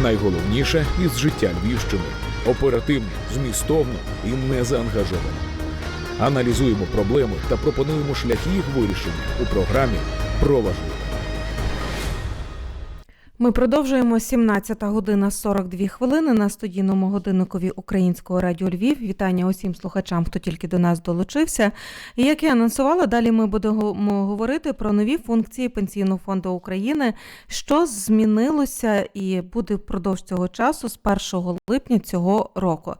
Найголовніше із життя Львівщини оперативно, змістовно і незаангажовано. Аналізуємо проблеми та пропонуємо шляхи їх вирішення у програмі про важливе. Ми продовжуємо 17 година 42 хвилини на студійному годинникові Українського радіо Львів. Вітання усім слухачам, хто тільки до нас долучився. І як я анонсувала, далі ми будемо говорити про нові функції Пенсійного фонду України, що змінилося і буде впродовж цього часу з 1 липня цього року.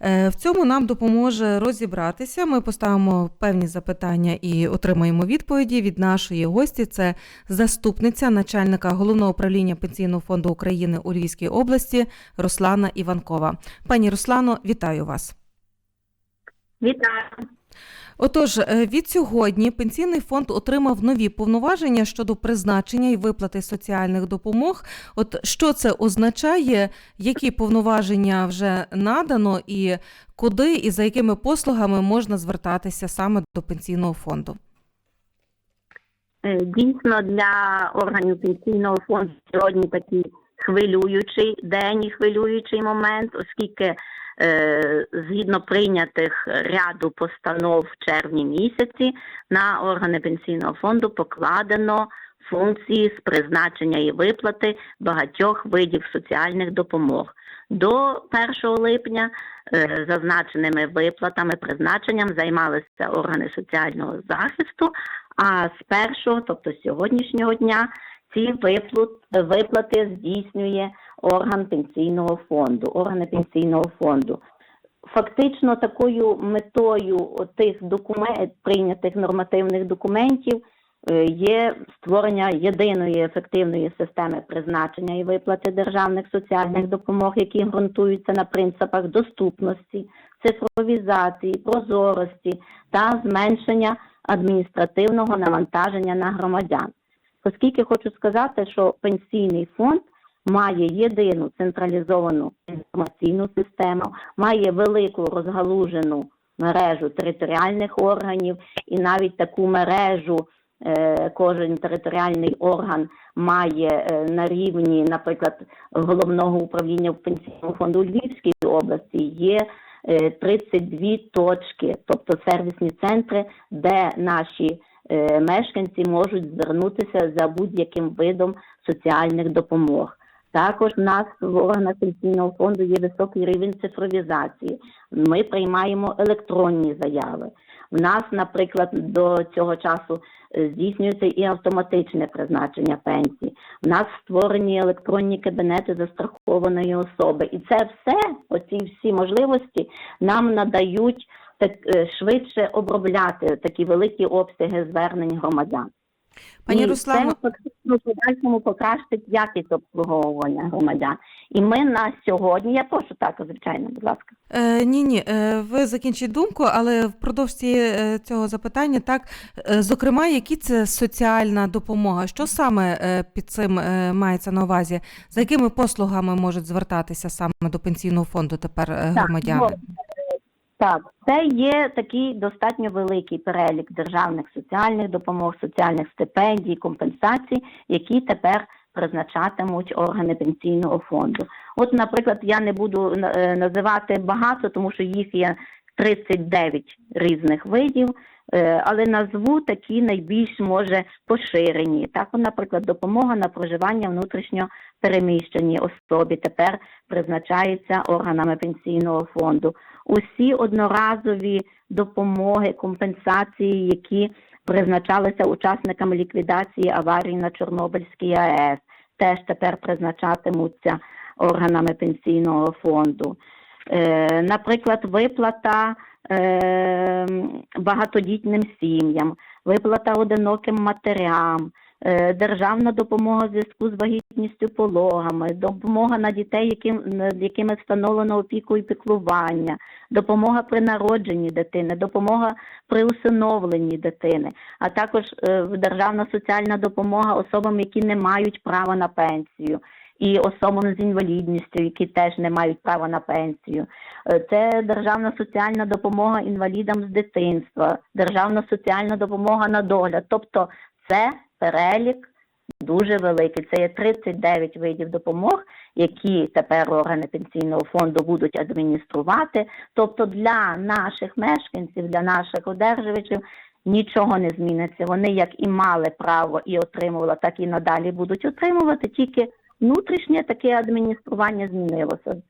Е, В цьому нам допоможе розібратися. Ми поставимо певні запитання і отримаємо відповіді від нашої гості. Це заступниця начальника головного управління Пенсійного фонду України у Львівській області Руслана Іванкова. Пані Руслано, вітаю вас. Вітаю. Отож, е, від сьогодні пенсійний фонд отримав нові повноваження щодо призначення і виплати соціальних допомог. От що це означає, які повноваження вже надано, і куди і за якими послугами можна звертатися саме до пенсійного фонду? Е, Дійсно, для органів пенсійного фонду сьогодні такий хвилюючий день і хвилюючий момент, оскільки е, згідно прийнятих ряду постанов в червні місяці на органи пенсійного фонду покладено функції з призначення і виплати багатьох видів соціальних допомог. До 1 липня е, зазначеними виплатами, призначенням займалися органи соціального захисту. А з першого, тобто з сьогоднішнього дня, ці виплат, виплати здійснює орган пенсійного фонду, органи пенсійного фонду. Фактично, такою метою тих документ, прийнятих нормативних документів є створення єдиної ефективної системи призначення і виплати державних соціальних допомог, які ґрунтуються на принципах доступності, цифровізації, прозорості та зменшення адміністративного навантаження на громадян. Оскільки хочу сказати, що пенсійний фонд має єдину централізовану інформаційну систему, має велику розгалужену мережу територіальних органів і навіть таку мережу. Е, Кожен територіальний орган має е, на рівні, наприклад, головного управління пенсійного фонду у Львівській області є е, 32 точки, тобто сервісні центри, де наші е, мешканці можуть звернутися за будь-яким видом соціальних допомог. Також в нас в органах пенсійного фонду є високий рівень цифровізації. Ми приймаємо електронні заяви. В нас, наприклад, до цього часу е, здійснюється і автоматичне призначення пенсії. В нас створені електронні кабінети застрахованої особи. І це все, оці всі можливості, нам надають так е, швидше обробляти такі великі обсяги звернень громадян. Пані і це в подальшому покращить якість обслуговування громадян. І ми на сьогодні, я прошу так, звичайно, будь ласка. Е, ні, ні, е, ви закінчіть думку, але впродовж е, цього запитання, так, е, зокрема, які це соціальна допомога? Що саме під цим мається на увазі? За якими послугами можуть звертатися саме до пенсійного фонду тепер громадяни? ну, Так, це є такий достатньо великий перелік державних соціальних допомог, соціальних стипендій, компенсацій, які тепер призначатимуть органи пенсійного фонду. От, наприклад, я не буду е, називати багато, тому що їх є 39 різних видів, е, але назву такі найбільш може поширені. Так, наприклад, допомога на проживання внутрішньо переміщеній особі тепер призначається органами пенсійного фонду. Усі одноразові допомоги, компенсації, які призначалися учасникам ліквідації аварії на Чорнобильській АЕС, теж тепер призначатимуться органами пенсійного фонду. Е, наприклад, виплата е, багатодітним сім'ям, виплата одиноким матерям, державна допомога в зв'язку з вагітністю пологами, допомога на дітей, яким, якими встановлено опіку і піклування, допомога при народженні дитини, допомога при усиновленні дитини, а також е, державна соціальна допомога особам, які не мають права на пенсію. І особам з інвалідністю, які теж не мають права на пенсію, Е, це державна соціальна допомога інвалідам з дитинства, державна соціальна допомога на догляд. Тобто це перелік дуже великий. Це є 39 видів допомог, які тепер органи пенсійного фонду будуть адмініструвати. Тобто для наших мешканців, для наших одержувачів нічого не зміниться. Вони як і мали право і отримували, так і надалі будуть отримувати. Тільки внутрішнє таке адміністрування змінилося.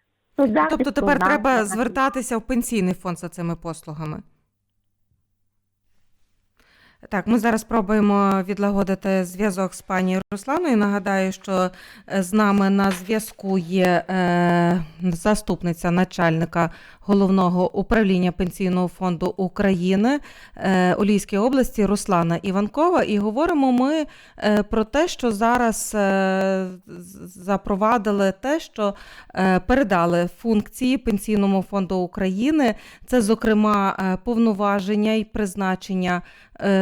Тобто тепер треба звертатися в пенсійний фонд за цими послугами. Так, ми зараз спробуємо відлагодити зв'язок з пані Русланою. Нагадаю, що е, з нами на зв'язку є е, заступниця начальника головного управління пенсійного фонду України е, Олійської області Руслана Іванкова. І говоримо ми про те, що зараз запровадили те, що передали функції Пенсійному фонду України. Це, зокрема, повноваження і призначення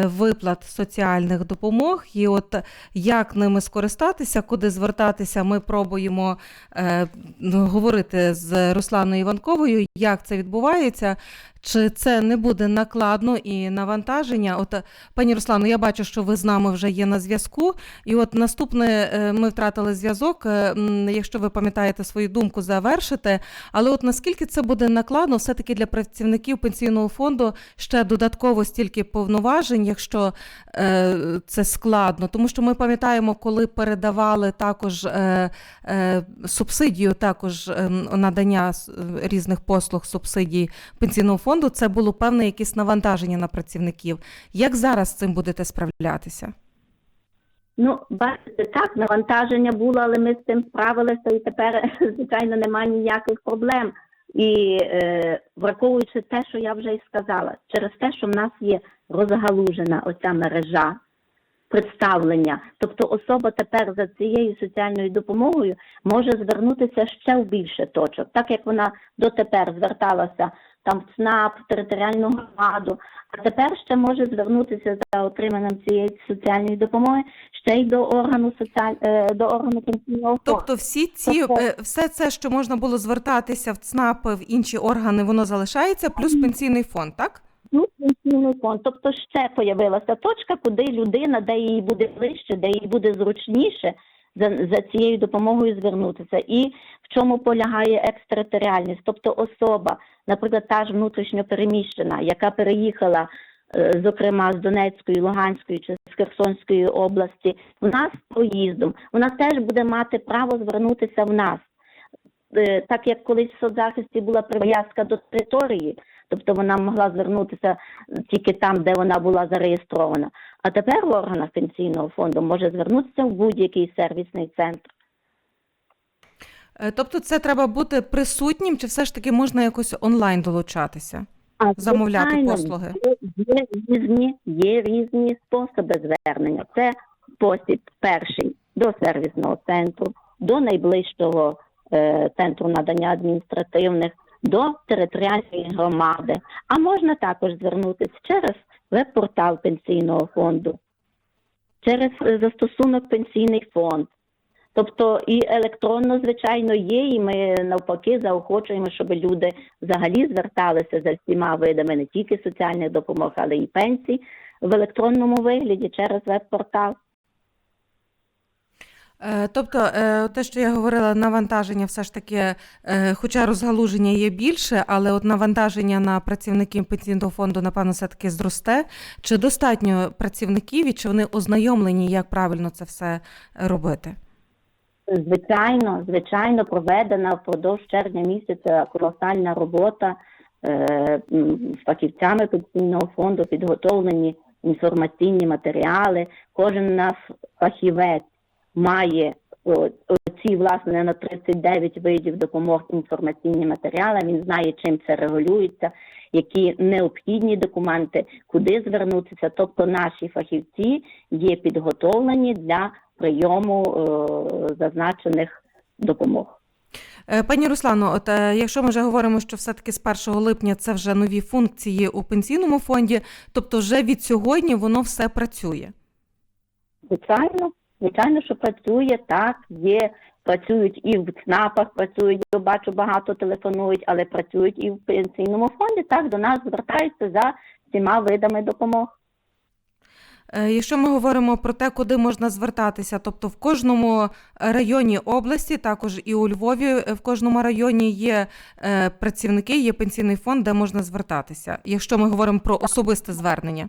виплат соціальних допомог. І от як ними скористатися, куди звертатися, ми пробуємо е, говорити з Русланою Іванковою, як це відбувається. Чи це не буде накладно і навантаження? От, е, пані Руслано, я бачу, що ви з нами вже є на зв'язку. І от наступне е, ми втратили зв'язок. е, Якщо ви пам'ятаєте свою думку, завершите. Але от наскільки це буде накладно, все-таки для працівників пенсійного фонду ще додатково стільки повноважень, якщо це складно, тому що ми пам'ятаємо, коли передавали також субсидію, також е, надання різних послуг субсидій пенсійного фонду, це було певне якесь навантаження на працівників. Як зараз з цим будете справлятися? Ну, бачите, так, навантаження було, але ми з цим справилися, і тепер, звичайно, немає ніяких проблем. І е, враховуючи те, що я вже й сказала, через те, що в нас є розгалужена оця мережа представлення, тобто особа тепер за цією соціальною допомогою може звернутися ще в більше точок, так як вона дотепер зверталася там в ЦНАП, в територіальну громаду, а тепер ще може звернутися за отриманням цієї соціальної допомоги ще й до органу соціаль... е, до органу пенсійного фонду. Тобто, всі ці Тобто- е, все це, що можна було звертатися в ЦНАП, в інші органи, воно залишається, плюс пенсійний фонд, так? Ну, пенсійний фонд. Тобто ще появилася точка, куди людина, де їй буде ближче, де їй буде зручніше за, за цією допомогою звернутися. І в чому полягає екстериторіальність? Тобто особа, наприклад, та ж внутрішньо переміщена, яка переїхала, е, зокрема з Донецької, Луганської чи з Херсонської області, в нас проїздом, вона теж буде мати право звернутися в нас. Е, Так як колись в соцзахисті була прив'язка до території, тобто вона могла звернутися тільки там, де вона була зареєстрована. А тепер в органах пенсійного фонду може звернутися в будь-який сервісний центр. Е, Тобто, це треба бути присутнім, чи все ж таки можна якось онлайн долучатися? А Замовляти звичайно, послуги. Є, є різні, є різні способи звернення. Це спосіб перший до сервісного центру, до найближчого е, центру надання адміністративних, до територіальної громади. А можна також звернутися через веб-портал пенсійного фонду, через е, застосунок пенсійний фонд. Тобто і електронно, звичайно, є, і ми навпаки заохочуємо, щоб люди взагалі зверталися за всіма видами не тільки соціальних допомог, але й пенсій в електронному вигляді через веб-портал. Е, Тобто, е, те, що я говорила, навантаження все ж таки, е, хоча розгалуження є більше, але от навантаження на працівників пенсійного фонду, напевно, все-таки зросте. Чи достатньо працівників і чи вони ознайомлені, як правильно це все робити? Звичайно, звичайно, проведена впродовж червня місяця колосальна робота з фахівцями пенсійного фонду, підготовлені інформаційні матеріали. Кожен наш фахівець має о, оці, власне, на 39 видів допомог інформаційні матеріали. Він знає, чим це регулюється, які необхідні документи, куди звернутися. Тобто наші фахівці є підготовлені для прийому зазначених допомог. Е, Пані Руслано, от е, якщо ми вже говоримо, що все-таки з 1 липня це вже нові функції у пенсійному фонді, тобто вже від сьогодні воно все працює. Звичайно, звичайно, що працює так, є. Працюють і в ЦНАПах, працюють, я бачу, багато телефонують, але працюють і в пенсійному фонді. Так, до нас звертаються за всіма видами допомог. Е, Якщо ми говоримо про те, куди можна звертатися, тобто в кожному районі області, також і у Львові, е, в кожному районі є е, працівники, є пенсійний фонд, де можна звертатися, якщо ми говоримо про особисте звернення.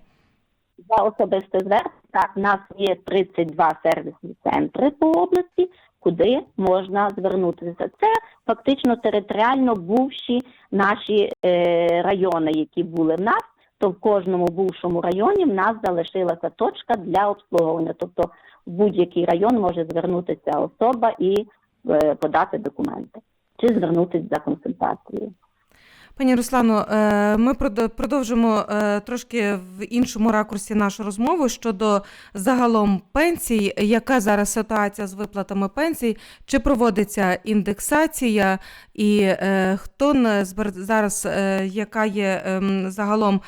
За особисте звернення, так, в нас є 32 сервісні центри по області, куди можна звернутися. Це фактично територіально бувші наші е, райони, які були в нас. То в кожному бувшому районі в нас залишилася точка для обслуговування. Тобто в будь-який район може звернутися особа і е, подати документи чи звернутися за консультацією. Пані Руслано, е, ми продовжимо е, трошки в іншому ракурсі нашу розмову щодо загалом пенсій. Яка зараз ситуація з виплатами пенсій? Чи проводиться індексація? І е, хто зараз, яка є ем, загалом,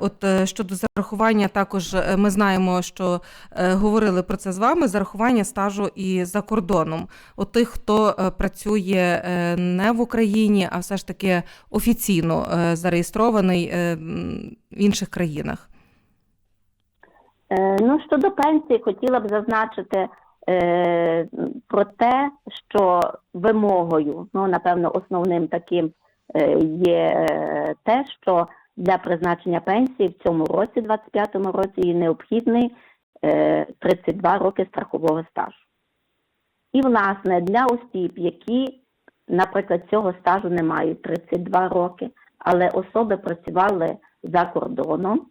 от щодо зарахування, також ми знаємо, що говорили про це з вами: зарахування стажу і за кордоном. От тих, хто працює не в Україні, а все ж таки офіційно е, зареєстрований е, в інших країнах. Е, Ну, щодо пенсії, хотіла б зазначити про те, що вимогою, ну, напевно, основним таким є те, що для призначення пенсії в цьому році, 25-му році, є необхідний е, 32 роки страхового стажу. І, власне, для осіб, які, наприклад, цього стажу не мають 32 роки, але особи працювали за кордоном,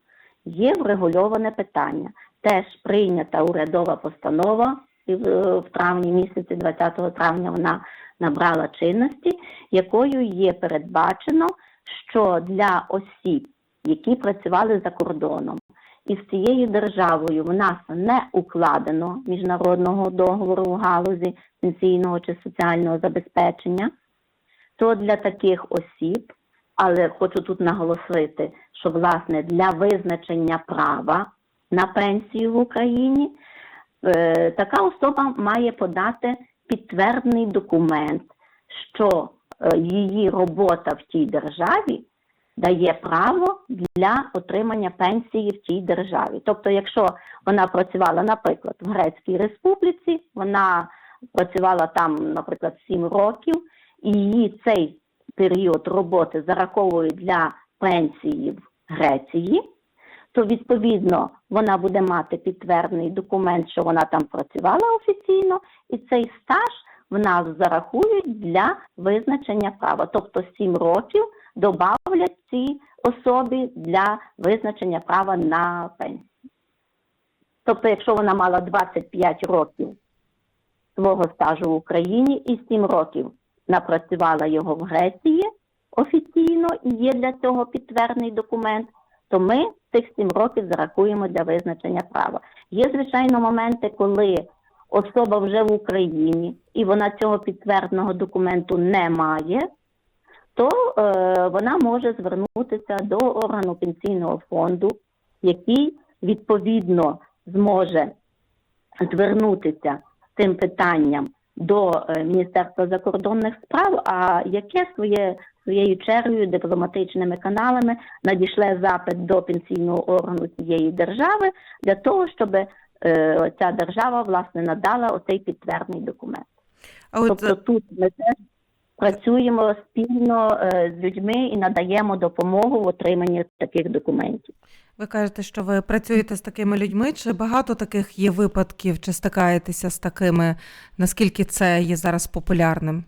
є врегульоване питання. Теж прийнята урядова постанова і в, травні місяці, 20 травня, вона набрала чинності, якою є передбачено, що для осіб, які працювали за кордоном, і з цією державою. В нас не укладено міжнародного договору в галузі пенсійного чи соціального забезпечення, то для таких осіб, але хочу тут наголосити, що власне для визначення права на пенсію в Україні е, така особа має подати підтверджений документ, що е, її робота в тій державі дає право для отримання пенсії в тій державі. Тобто, якщо вона працювала, наприклад, в Грецькій Республіці, вона працювала там, наприклад, 7 років, і її цей період роботи зараховують для пенсії в Греції, то відповідно вона буде мати підтверджений документ, що вона там працювала офіційно, і цей стаж в нас зарахують для визначення права. Тобто 7 років додавлять цій особі для визначення права на пенсію. Тобто, якщо вона мала 25 років свого стажу в Україні і 7 років напрацювала його в Греції офіційно і є для цього підтверджений документ, то ми цих 7 років зарахуємо для визначення права. Є, звичайно, моменти, коли особа вже в Україні і вона цього підтвердженого документу не має, то е, вона може звернутися до органу пенсійного фонду, який відповідно зможе звернутися цим питанням до е, Міністерства закордонних справ, а яке своє, своєю чергою дипломатичними каналами надішле запит до пенсійного органу цієї держави для того, щоб ця держава власне надала оцей підтверджений документ. А от Тобто тут ми теж працюємо спільно е, з людьми і надаємо допомогу в отриманні таких документів. ви кажете, що ви працюєте з такими людьми. Чи багато таких є випадків, чи стикаєтеся з такими? Наскільки це є зараз популярним?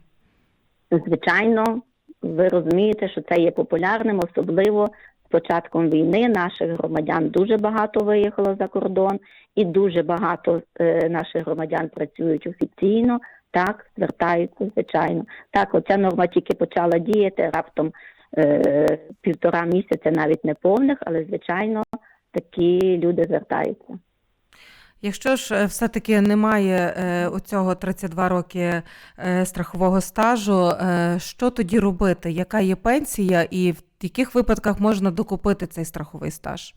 Звичайно, ви розумієте, що це є популярним, особливо початком війни наших громадян дуже багато виїхало за кордон, і дуже багато е, наших громадян працюють офіційно. Так, звертаються, звичайно. Так, оця норма тільки почала діяти раптом е, півтора місяця, навіть не повних, але звичайно такі люди звертаються. Якщо ж е, все-таки немає е, оцього 32 роки е, страхового стажу, е, що тоді робити? Яка є пенсія і в яких випадках можна докупити цей страховий стаж?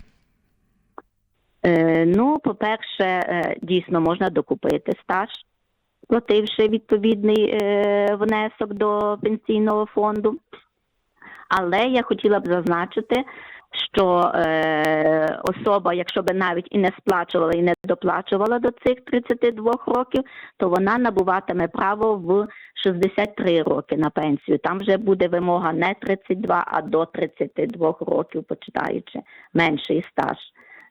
Е, ну, по-перше, е, дійсно можна докупити стаж, плативши відповідний е, внесок до пенсійного фонду. Але я хотіла б зазначити, що е, особа, якщо би навіть і не сплачувала і не доплачувала до цих 32 років, то вона набуватиме право в 63 роки на пенсію. Там вже буде вимога не 32, а до 32 років, почитаючи менший стаж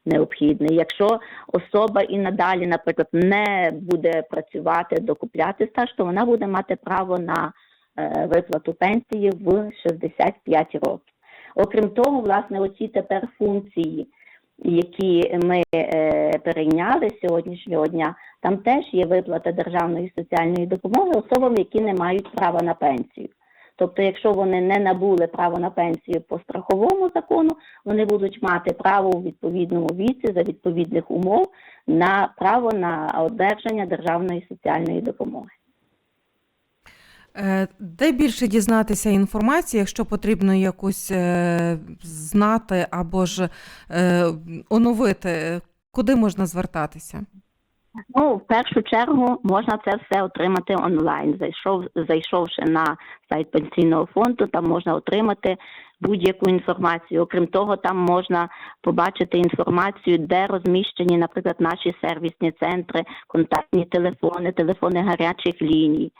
необхідний. Якщо особа і надалі, наприклад, не буде працювати, докупляти стаж, то вона буде мати право на е, виплату пенсії в 65 років. Окрім того, власне, оці тепер функції, які ми е, перейняли сьогоднішнього дня, там теж є виплата державної соціальної допомоги особам, які не мають права на пенсію. Тобто, якщо вони не набули право на пенсію по страховому закону, вони будуть мати право у відповідному віці за відповідних умов на право на одержання державної соціальної допомоги. Е, Де більше дізнатися інформації, якщо потрібно якусь е, знати або ж е, оновити, куди можна звертатися? Ну, в першу чергу можна це все отримати онлайн. Зайшов, зайшовши на сайт пенсійного фонду, там можна отримати будь-яку інформацію. Окрім того, там можна побачити інформацію, де розміщені, наприклад, наші сервісні центри, контактні телефони, телефони гарячих ліній.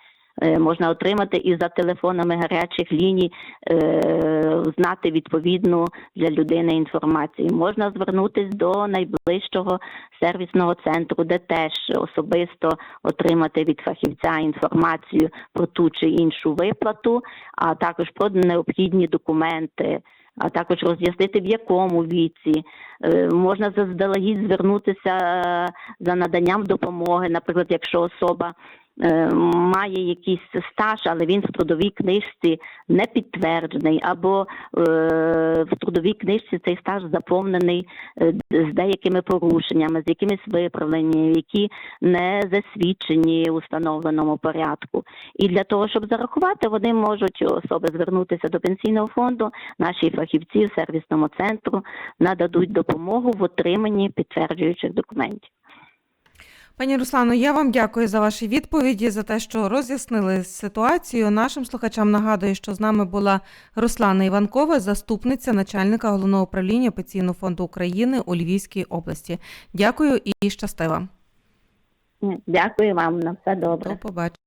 Е, Можна отримати і за телефонами гарячих ліній е, знати відповідну для людини інформацію. Можна звернутися до найближчого сервісного центру, де теж особисто отримати від фахівця інформацію про ту чи іншу виплату, а також про необхідні документи. А також роз'яснити в якому віці Е, можна заздалегідь звернутися за наданням допомоги. Наприклад, якщо особа має якийсь стаж, але він в трудовій книжці не підтверджений, або е, в трудовій книжці цей стаж заповнений е, з деякими порушеннями, з якимись виправленнями, які не засвідчені у встановленому порядку. І для того, щоб зарахувати, вони можуть особи звернутися до пенсійного фонду. Наші фахівці в сервісному центру нададуть допомогу в отриманні підтверджуючих документів. Пані Руслано, я вам дякую за ваші відповіді, за те, що роз'яснили ситуацію. Нашим слухачам нагадую, що з нами була Руслана Іванкова, заступниця начальника головного управління Пенсійного фонду України у Львівській області. Дякую і щастива. Дякую вам на все добре. До побачення.